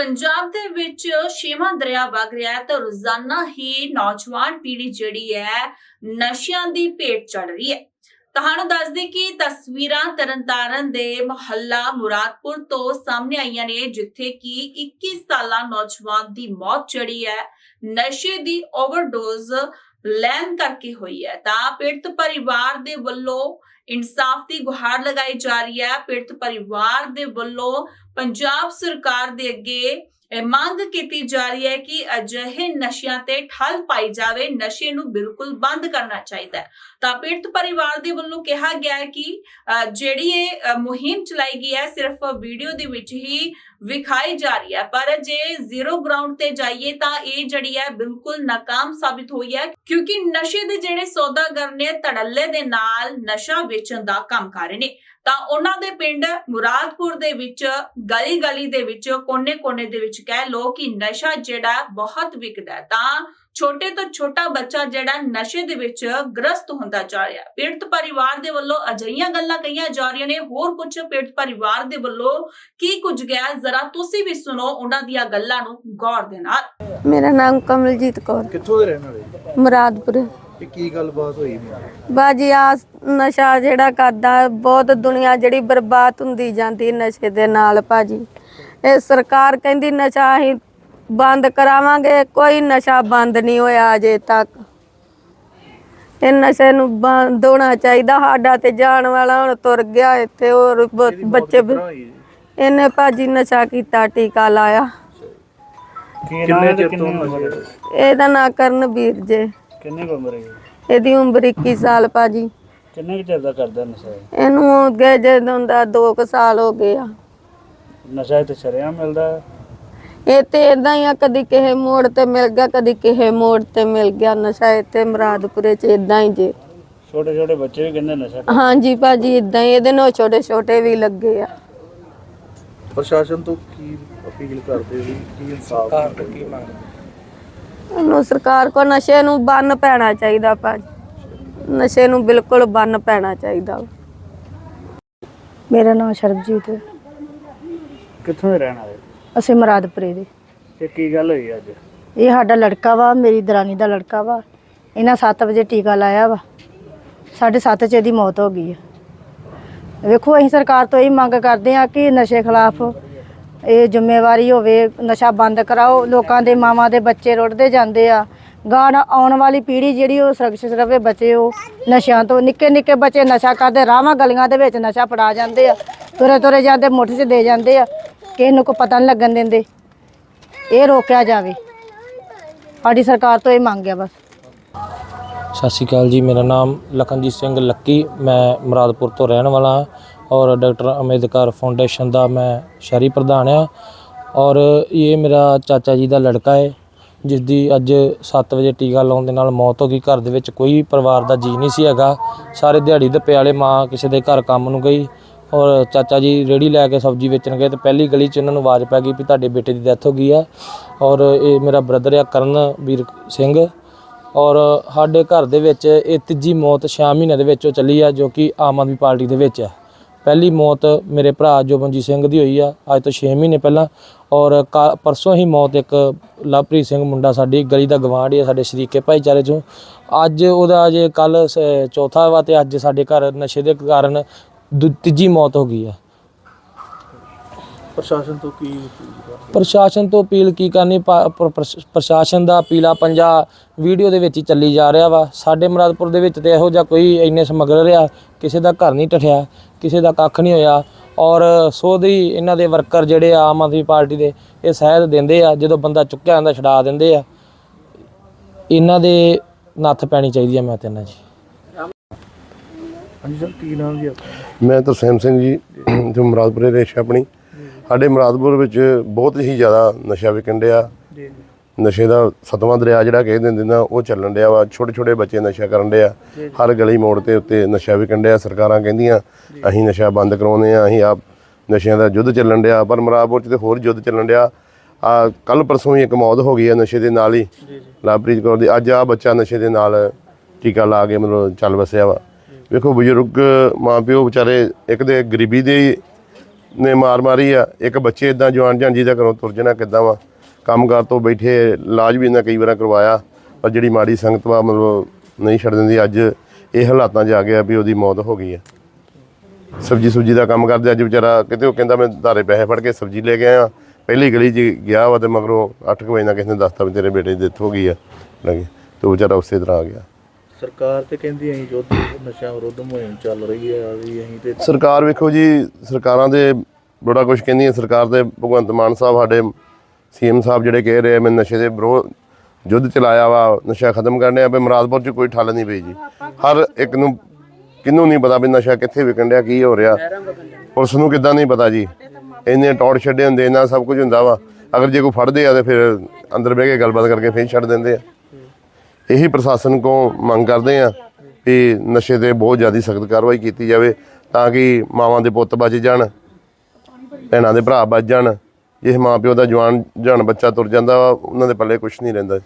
ਪੰਜਾਬ ਦੇ ਵਿੱਚ ਛੇਵਾਂ ਦਰਿਆ ਵਗ ਰਿਹਾ ਹੈ ਤਾਂ ਰੋਜ਼ਾਨਾ ਹੀ ਨੌਜਵਾਨ ਪੀੜ੍ਹੀ ਜਿਹੜੀ ਹੈ ਨਸ਼ਿਆਂ ਦੀ ਭੇਟ ਚੜ ਰਹੀ ਹੈ। ਤੁਹਾਨੂੰ ਦੱਸ ਦੇ ਕਿ ਤਸਵੀਰਾਂ ਤਰਨਤਾਰਨ ਦੇ ਮੁਹੱਲਾ ਮੁਰਾਦਪੁਰ ਤੋਂ ਸਾਹਮਣੇ ਆਈਆਂ ਨੇ, ਜਿੱਥੇ ਕਿ 21 ਸਾਲਾ ਨੌਜਵਾਨ ਦੀ ਮੌਤ ਜਿਹੜੀ ਹੈ, ਨਸ਼ੇ ਦੀ ਓਵਰਡੋਜ਼ ਲੈਣ ਕਰਕੇ ਹੋਈ ਹੈ। ਤਾਂ ਪੀੜਤ ਪਰਿਵਾਰ ਦੇ ਵੱਲੋਂ ਇਨਸਾਫ ਦੀ ਗੁਹਾਰ ਲਗਾਈ ਜਾ ਰਹੀ ਹੈ। ਪੀੜਤ ਪਰਿਵਾਰ ਦੇ ਵੱਲੋਂ ਪੰਜਾਬ ਸਰਕਾਰ ਦੇ ਅੱਗੇ ਮੰਗ ਕੀਤੀ ਜਾ ਰਹੀ ਹੈ ਕਿ ਅਜਿਹੇ ਨਸ਼ਿਆਂ ਤੇ ਠੱਲ ਪਾਈ ਜਾਵੇ ਨਸ਼ੇ ਨੂੰ ਬਿਲਕੁਲ ਬੰਦ ਕਰਨਾ ਚਾਹੀਦਾ ਹੈ। ਤਾਂ ਪੀੜਤ ਪਰਿਵਾਰ ਦੇ ਵੱਲੋਂ ਕਿਹਾ ਗਿਆ ਹੈ ਕਿ ਅ, ਜਿਹੜੀ ਇਹ ਮੁਹਿੰਮ ਚਲਾਈ ਗਈ ਹੈ ਸਿਰਫ ਵੀਡੀਓ ਦੇ ਵਿੱਚ ਹੀ ਵਿਖਾਈ ਜਾ ਰਹੀ ਹੈ। ਪਰ ਜੇ ਜ਼ੀਰੋ ਗਰਾਊਂਡ ਤੇ ਜਾਈਏ ਤਾਂ ਇਹ ਜਿਹੜੀ ਹੈ ਬਿਲਕੁਲ ਨਾਕਾਮ ਸਾਬਿਤ ਹੋਈ ਹੈ ਕਿਉਂਕਿ ਨਸ਼ੇ ਦੇ ਜਿਹੜੇ ਸੌਦਾਗਰ ਨੇ ਧੜੱਲੇ ਦੇ ਨਾਲ ਨਸ਼ਾ ਵੇਚਣ ਦਾ ਕੰਮ ਕਰ ਰਹੇ ਨੇ। ਤਾਂ ਉਹਨਾਂ ਦੇ ਪਿੰਡ ਮੁਰਾਦਪੁਰ ਦੇ ਵਿੱਚ ਗਲੀ ਗਲੀ ਦੇ ਵਿੱਚ, ਕੋਨੇ-ਕੋਨੇ ਦੇ ਵਿੱਚ ਕਹਿ ਲੋ ਕਿ ਨਸ਼ਾ ਜਿਹੜਾ ਬਹੁਤ ਵਿਕਦਾ ਹੈ। ਤਾਂ ਛੋਟੇ ਤੋਂ ਛੋਟਾ ਬੱਚਾ ਜਿਹੜਾ ਨਸ਼ੇ ਦੇ ਵਿੱਚ ਗ੍ਰਸਤ ਹੁੰਦਾ ਜਾ ਰਿਹਾ। ਹੈ। ਪੀੜਤ ਪਰਿਵਾਰ ਦੇ ਵੱਲੋਂ ਅਜਈਆਂ ਗੱਲਾਂ ਕਹੀਆਂ ਜਾ ਰਹੀਆਂ ਨੇ। ਹੋਰ ਕੁਝ ਪੀੜਤ ਪਰਿਵਾਰ ਦੇ ਵੱਲੋਂ ਕੀ ਕੁਝ ਗਿਆ? ਜ਼ਰਾ ਤੁਸੀਂ ਵੀ ਸੁਣੋ ਉਹਨਾਂ ਦੀਆਂ ਗੱਲਾਂ ਨੂੰ ਗੌਰ ਦੇ ਨਾਲ। ਮੇਰਾ ਨਾਮ ਕਮਲਜੀਤ ਕੌਰ। ਕਿੱਥੋਂ ਦੇ ਰਹਿਣ ਵਾਲੇ? ਮੁਰਾਦਪੁਰ। ਇਹ ਕੀ ਗੱਲਬਾਤ ਹੋਈ? ਬਾਜੀ ਆ ਨਸ਼ਾ ਜਿਹੜਾ ਕਰਦਾ ਬਹੁਤ ਦੁਨੀਆ ਜਿਹੜੀ ਬਰਬਾਦ ਹੁੰਦੀ ਜਾਂਦੀ ਨਸ਼ੇ ਦੇ ਨਾਲ ਭਾਜੀ ਇਹ ਸਰਕਾਰ ਕਹਿੰਦੀ ਨਸ਼ਾ ਅਸੀਂ ਬੰਦ ਕਰਾਵਾਂਗੇ ਕੋਈ ਨਸ਼ਾ ਬੰਦ ਨਹੀਂ ਹੋਇਆ ਅਜੇ ਤੱਕ। ਇਹ ਨਸ਼ੇ ਨੂੰ ਬੰਦ ਹੋਣਾ ਚਾਹੀਦਾ ਸਾਡਾ ਤੇ ਜਾਣ ਵਾਲਾ ਹੁਣ ਤੁਰ ਗਿਆ ਇੱਥੇ ਹੋਰ ਬ- ਬੱਚੇ ਇਹਨੇ ਭਾਜੀ ਨਸ਼ਾ ਕੀਤਾ ਟੀਕਾ ਲਾਇਆ। ਕਿੰਨੇ ਚਿਰ ਤੋਂ ਨਸ਼ੇ ਇਹਦਾ ਨਾਂ ਕਰਨਵੀਰ ਜੇ। ਕਿੰਨੇ ਕੁ ਉਮਰ ਹੈ ਇਹਦੀ ਉਮਰ 21 ਸਾਲ ਭਾਜੀ। ਕਿੰਨੇ ਕੁ ਚਿਰ ਦਾ ਕਰਦਾ ਨਸ਼ਾ ਇਹ? ਇਹਨੂੰ ਹੋ ਗਏ ਜਦੋਂ ਦਾ 2 ਸਾਲ ਹੋ ਗਏ ਆ। ਨਸ਼ਾ ਇੱਥੇ ਸ਼ਰਿਆਂ ਮਿਲਦਾ ਹੈ। ਇਹ ਤੇ ਇਦਾਂ ਹੀ ਆ ਕਦੀ ਕਿਸੇ ਮੋੜ ਤੇ ਮਿਲ ਗਿਆ ਕਦੀ ਕਿਸੇ ਮੋੜ ਤੇ ਮਿਲ ਗਿਆ ਨਸ਼ਾ ਇੱਥੇ ਮੁਰਾਦਪੁਰੇ ਚ ਇਦਾਂ ਹੀ ਜੇ। ਛੋਟੇ ਛੋਟੇ ਬੱਚੇ ਵੀ ਕਹਿੰਦੇ ਨਸ਼ਾ ਹਾਂਜੀ ਭਾਜੀ ਇਦਾਂ ਹੀ ਇਹਦੇ ਨਾਲ ਛੋਟੇ ਛੋਟੇ ਵੀ ਲੱਗੇ ਆ। ਪ੍ਰਸ਼ਾਸਨ ਤੋਂ ਕੀ ਅਪੀਲ ਕਰਦੇ ਹੋ ਕੀ ਇਨਸਾਫ ਕੀ ਮੰਗ ਇਹਨੂੰ ਸਰਕਾਰ ਕੋ ਨਸ਼ੇ ਨੂੰ ਬੰਨ ਪੈਣਾ ਚਾਹੀਦਾ ਭਾਜੀ। ਨਸ਼ੇ ਨੂੰ ਬਿਲਕੁਲ ਬੰਨ ਪੈਣਾ ਚਾਹੀਦਾ। ਮੇਰਾ ਨਾਮ ਸਰਬਜੀਤ ਹੈ। ਕਿੱਥੋਂ ਦੇ ਰਹਿਣ ਵਾਲੇ? ਅਸੀਂ ਮੁਰਾਦਪੁਰੇ ਦੇ। ਤੇ ਕੀ ਗੱਲ ਹੋਈ ਅੱਜ? ਇਹ ਸਾਡਾ ਲੜਕਾ ਵਾ ਮੇਰੀ ਦਰਾਨੀ ਦਾ ਲੜਕਾ ਵਾ। ਇਹਨਾਂ 7 ਵਜੇ ਟੀਕਾ ਲਾਇਆ ਵਾ। ਸਾਢੇ ਸੱਤ 'ਚ ਇਹਦੀ ਮੌਤ ਹੋ ਗਈ ਹੈ ਵੇਖੋ ਅਸੀਂ ਸਰਕਾਰ ਤੋਂ ਇਹ ਮੰਗ ਕਰਦੇ ਆ ਕਿ ਨਸ਼ੇ ਖਿਲਾਫ ਇਹ ਜ਼ਿੰਮੇਵਾਰੀ ਹੋਵੇ ਨਸ਼ਾ ਬੰਦ ਕਰਾਓ। ਲੋਕਾਂ ਦੇ ਮਾਵਾਂ ਦੇ ਬੱਚੇ ਰੁੜਦੇ ਜਾਂਦੇ ਆ। ਗਾਣ ਆਉਣ ਵਾਲੀ ਪੀੜ੍ਹੀ ਜਿਹੜੀ ਉਹ ਸੁਰੱਖਿਅਤ ਰਵੇ ਬੱਚੇ ਉਹ ਨਸ਼ਿਆਂ ਤੋਂ। ਨਿੱਕੇ ਨਿੱਕੇ ਬੱਚੇ ਨਸ਼ਾ ਕਰਦੇ ਰਾਵਾਂ ਗਲੀਆਂ ਦੇ ਵਿੱਚ ਨਸ਼ਾ ਫੜਾ ਜਾਂਦੇ ਆ। ਤੁਰੇ ਤੁਰੇ ਜਾਂਦੇ ਮੁੱਠ 'ਚ ਦੇ ਜਾਂਦੇ ਆ। ਕਿਸੇ ਨੂੰ ਕੋਈ ਪਤਾ ਨਹੀਂ ਲੱਗਣ ਦਿੰਦੇ। ਇਹ ਰੋਕਿਆ ਜਾਵੇ। ਸਾਡੀ ਸਰਕਾਰ ਤੋਂ ਇਹ ਮੰਗ ਹੈ ਬਸ। ਸਤਿ ਸ਼੍ਰੀ ਅਕਾਲ ਜੀ, ਮੇਰਾ ਨਾਮ ਲਖਨਜੀਤ ਸਿੰਘ ਲੱਕੀ, ਮੈਂ ਮੁਰਾਦਪੁਰ ਤੋਂ ਰਹਿਣ ਵਾਲਾ ਹਾਂ ਔਰ ਡਾਕਟਰ ਅੰਬੇਦਕਰ ਫਾਊਂਡੇਸ਼ਨ ਦਾ ਮੈਂ ਸ਼ਹਿਰੀ ਪ੍ਰਧਾਨ ਆ ਔਰ ਇਹ ਮੇਰਾ ਚਾਚਾ ਜੀ ਦਾ ਲੜਕਾ ਹੈ ਜਿਸ ਦੀ ਅੱਜ 7 ਵਜੇ ਟੀਕਾ ਲਾਉਣ ਦੇ ਨਾਲ ਮੌਤ ਹੋ ਗਈ। ਘਰ ਦੇ ਵਿੱਚ ਕੋਈ ਪਰਿਵਾਰ ਦਾ ਜੀ ਨਹੀਂ ਸੀ ਹੈਗਾ। ਸਾਰੇ ਦਿਹਾੜੀ ਦੱਪੇ ਵਾਲੇ ਮਾਂ ਕਿਸੇ ਦੇ ਘਰ ਕੰਮ ਨੂੰ ਗਈ। ਔਰ ਚਾਚਾ ਜੀ ਰੇੜੀ ਲੈ ਕੇ ਸਬਜ਼ੀ ਵੇਚਣ ਗਏ ਤੇ ਪਹਿਲੀ ਗਲੀ 'ਚ ਇਹਨਾਂ ਨੂੰ ਆਵਾਜ਼ ਪੈ ਗਈ ਵੀ ਤੁਹਾਡੇ ਬੇਟੇ ਦੀ ਡੈਥ ਹੋ ਗਈ ਆ। ਔਰ ਇਹ ਮੇਰਾ ਬ੍ਰਦਰ ਆ, ਕਰਨ ਵੀਰ ਸਿੰਘ। ਔਰ ਸਾਡੇ ਘਰ ਦੇ ਵਿੱਚ ਇਹ ਤੀਜੀ ਮੌਤ 6 ਮਹੀਨੇ ਦੇ ਵਿੱਚੋਂ ਚੱਲੀ ਆ, ਜੋ ਕਿ ਆਮ ਆਦਮੀ ਪਾਰਟੀ ਦੇ ਵਿੱਚ ਆ। ਪਹਿਲੀ ਮੌਤ ਮੇਰੇ ਭਰਾ ਜੋਬਨਜੀਤ ਸਿੰਘ ਦੀ ਹੋਈ ਆ, ਅੱਜ ਤੋਂ 6 ਮਹੀਨੇ ਪਹਿਲਾਂ। ਔਰ ਕਾ- ਪਰਸੋਂ ਹੀ ਮੌਤ ਇੱਕ ਲਵਪ੍ਰੀਤ ਸਿੰਘ ਮੁੰਡਾ ਸਾਡੀ ਗਲੀ ਦਾ ਗਵਾਂਢ ਆ, ਸਾਡੇ ਸ਼ਰੀਕੇ ਭਾਈਚਾਰੇ ਚੋਂ। ਅੱਜ ਉਹਦਾ ਅਜੇ ਕੱਲ ਚੌਥਾ ਵਾ ਤੇ ਅੱਜ ਸਾਡੇ ਘਰ ਨਸ਼ੇ ਦੇ ਕਾਰਨ ਦੂ- ਤੀਜੀ ਮੌਤ ਹੋ ਗਈ ਆ। ਪ੍ਰਸ਼ਾਸਨ ਤੋਂ ਕੀ? ਪ੍ਰਸ਼ਾਸਨ ਤੋਂ ਅਪੀਲ ਕੀ ਕਰਨੀ ਪਾ- ਪ੍ਰ- ਪ੍ਰਸ਼- ਪ੍ਰਸ਼ਾਸਨ ਦਾ ਪੀਲਾ ਪੰਜਾ ਵੀਡੀਓ ਦੇ ਵਿੱਚ ਹੀ ਚੱਲੀ ਜਾ ਰਿਹਾ ਵਾ। ਸਾਡੇ ਮੁਰਾਦਪੁਰ ਦੇ ਵਿੱਚ ਤੇ ਇਹੋ ਜਿਹਾ ਕੋਈ ਇੰਨੇ ਸਮਗਲਰ ਆ ਕਿਸੇ ਦਾ ਘਰ ਨਹੀਂ ਟਠਿਆ ਕਿਸੇ ਦਾ ਕੱਖ ਨਹੀਂ ਹੋਇਆ। ਔਰ ਸੋਧੀ ਇਹਨਾਂ ਦੇ ਵਰਕਰ ਜਿਹੜੇ ਆ ਆਮ ਆਦਮੀ ਪਾਰਟੀ ਦੇ ਇਹ ਸਹਿਦ ਦਿੰਦੇ ਆ ਜਦੋਂ ਬੰਦਾ ਚੁੱਕਿਆ ਜਾਂਦਾ ਛਡਾ ਦਿੰਦੇ ਆ। ਇਹਨਾਂ ਦੇ ਨੱਥ ਪੈਣੀ ਚਾਹੀਦੀ ਆ ਮੈਂ ਤੇ ਇਹਨਾਂ ਜੀ ਹਾਂਜੀ ਸਰ ਕੀ ਨਾਮ ਜੀ ਆਪਣਾ? ਮੈਂ ਤਰਸੇਮ ਸਿੰਘ ਜੀ ਜੋ ਮੁਰਾਦਪੁਰੇ ਰੇਸ਼ ਆਪਣੀ। ਸਾਡੇ ਮੁਰਾਦਪੁਰ ਵਿੱਚ ਬਹੁਤ ਹੀ ਜ਼ਿਆਦਾ ਨਸ਼ਾ ਵਿਕਣ ਡਿਆ। ਜੀ ਨਸ਼ੇ ਦਾ ਸਤਵਾਂ ਦਰਿਆ ਜਿਹੜਾ ਕਹਿ ਦਿੰਦੇ ਨਾ ਉਹ ਚੱਲਣ ਡਿਆ ਵਾ। ਛੋਟੇ ਛੋਟੇ ਬੱਚੇ ਨਸ਼ਾ ਕਰਨ ਡਿਆ। ਹਰ ਗਲੀ ਮੋੜ ਤੇ ਉੱਤੇ ਨਸ਼ਾ ਵਿਕਣ ਡਿਆ। ਸਰਕਾਰਾਂ ਕਹਿੰਦੀਆਂ ਅਸੀਂ ਨਸ਼ਾ ਬੰਦ ਕਰਾਉਂਦੇ ਆ ਅਸੀਂ ਆਪ ਨਸ਼ਿਆਂ ਦਾ ਯੁੱਧ ਚੱਲਣ ਡਿਆ। ਪਰ ਮੁਰਾਦਪੁਰ ਚ ਤੇ ਹੋਰ ਯੁੱਧ ਚੱਲਣ ਡਿਆ। ਆ ਕੱਲ ਪਰਸੋਂ ਹੀ ਇੱਕ ਮੌਤ ਹੋ ਗਈ ਆ ਨਸ਼ੇ ਦੇ ਨਾਲ ਹੀ। ਲਵਪ੍ਰੀਤ ਕੌਰ ਦੀ। ਅੱਜ ਆ ਬੱਚਾ ਨਸ਼ੇ ਦੇ ਨਾਲ ਟੀਕਾ ਲਾ ਕੇ ਮਤਲਬ ਚੱਲ ਵਸਿਆ ਵਾ। ਵੇਖੋ ਬਜ਼ੁਰਗ ਮਾਂ ਪਿਓ ਵਿਚਾਰੇ ਇੱਕ ਦੇ ਗਰੀਬੀ ਦੇ ਹੀ ਨੇ ਮਾਰ ਮਾਰੀ ਆ, ਇੱਕ ਬੱਚੇ ਇਦਾਂ ਜਵਾਨ ਜਾਂਜੀ ਦਾ ਘਰੋਂ ਤੁਰ ਜਾਣਾ ਕਿੱਦਾਂ ਵਾ? ਕੰਮਕਾਰ ਤੋਂ ਬੈਠੇ ਇਲਾਜ ਵੀ ਇਹਨਾਂ ਕਈ ਵਾਰਾਂ ਕਰਵਾਇਆ, ਪਰ ਜਿਹੜੀ ਮਾੜੀ ਸੰਗਤ ਵਾ ਮਤਲਬ ਨਹੀਂ ਛੱਡ ਦਿੰਦੀ, ਅੱਜ ਇਹ ਹਾਲਾਤਾਂ 'ਚ ਆ ਗਿਆ ਵੀ ਉਹਦੀ ਮੌਤ ਹੋ ਗਈ ਆ। ਸਬਜੀ ਸੁਬਜੀ ਦਾ ਕੰਮ ਕਰਦੇ, ਅੱਜ ਵਿਚਾਰਾ ਕਿਤੇ ਉਹ ਕਹਿੰਦਾ ਮੈਂ ਧਾਰੇ ਪੈਸੇ ਫੜ ਕੇ ਸਬਜੀ ਲੈ ਕੇ ਆਇਆ, ਪਹਿਲੀ ਗਲੀ 'ਚ ਗਿਆ ਵਾ ਤੇ ਮਗਰੋਂ 8 ਵਜੇ ਨਾਲ ਕਿਸੇ ਨੇ ਦੱਸਤਾ ਵੀ ਤੇਰੇ ਬੇਟੇ ਦੀ ਡੈਥ ਹੋ ਗਈ ਆ, ਲੱਗੇ, ਤੇ ਉਹ ਵਿਚਾਰਾ ਉਸੇ ਤਰ੍ਹਾਂ ਆ ਗਿਆ। ਸਰਕਾਰ ਤੇ ਕਹਿੰਦੀ ਅਸੀਂ ਯੁੱਧ ਨਸ਼ਾ ਵਿਰੁੱਧ ਮੁਹਿੰਮ ਚੱਲ ਰਹੀ ਹੈ ਵੀ ਅਸੀਂ ਤੇ ਸਰਕਾਰ ਵੇਖੋ ਜੀ, ਸਰਕਾਰਾਂ ਦੇ ਬੜਾ ਕੁਝ ਹੈ। ਸਰਕਾਰ ਦੇ ਭਗਵੰਤ ਮਾਨ ਸਾਹਿਬ, ਸਾਡੇ ਸੀਐਮ ਸਾਹਿਬ ਜਿਹੜੇ ਕਹਿ ਰਹੇ ਆ, ਮੈਂ ਨਸ਼ੇ ਦੇ ਵਿਰੋਧ ਯੁੱਧ ਚਲਾਇਆ ਵਾ, ਨਸ਼ਾ ਖਤਮ ਕਰਨੇ ਆ ਵੀ ਮੁਰਾਦਪੁਰ 'ਚ ਕੋਈ ਠੱਲ ਨਹੀਂ ਪਈ ਜੀ। ਹਰ ਇੱਕ ਨੂੰ ਕਿਹਨੂੰ ਨਹੀਂ ਪਤਾ ਵੀ ਨਸ਼ਾ ਕਿੱਥੇ ਵਿਕਣ ਡਿਆ, ਕੀ ਹੋ ਰਿਹਾ। ਪੁਲਿਸ ਨੂੰ ਕਿੱਦਾਂ ਨਹੀਂ ਪਤਾ ਜੀ। ਇੰਨੇ ਟੌੜ ਛੱਡੇ ਹੁੰਦੇ ਇਹਨਾਂ ਸਭ ਕੁਝ ਹੁੰਦਾ ਵਾ। ਅਗਰ ਜੇ ਕੋਈ ਫੜਦੇ ਆ ਤੇ ਫਿਰ ਅੰਦਰ ਬਹਿ ਕੇ ਗੱਲਬਾਤ ਕਰਕੇ ਫੇਰ ਛੱਡ ਦਿੰਦੇ ਆ। ਇਹੀ ਪ੍ਰਸ਼ਾਸਨ ਕੋ ਮੰਗ ਕਰਦੇ ਆ ਵੀ ਨਸ਼ੇ ਤੇ ਬਹੁਤ ਜ਼ਿਆਦਾ ਸਖਤ ਕਾਰਵਾਈ ਕੀਤੀ ਜਾਵੇ ਤਾਂ ਕਿ ਮਾਵਾਂ ਦੇ ਪੁੱਤ ਬਚ ਜਾਣ, ਭੈਣਾਂ ਦੇ ਭਰਾ ਬਚ ਜਾਣ, ਜੇ ਮਾਂ ਪਿਓ ਦਾ ਜਵਾਨ ਜਾਨ ਬੱਚਾ ਤੁਰ ਜਾਂਦਾ ਵਾ, ਉਹਨਾਂ ਦੇ ਪੱਲੇ ਕੁਝ ਨਹੀਂ ਰਹਿੰਦਾ।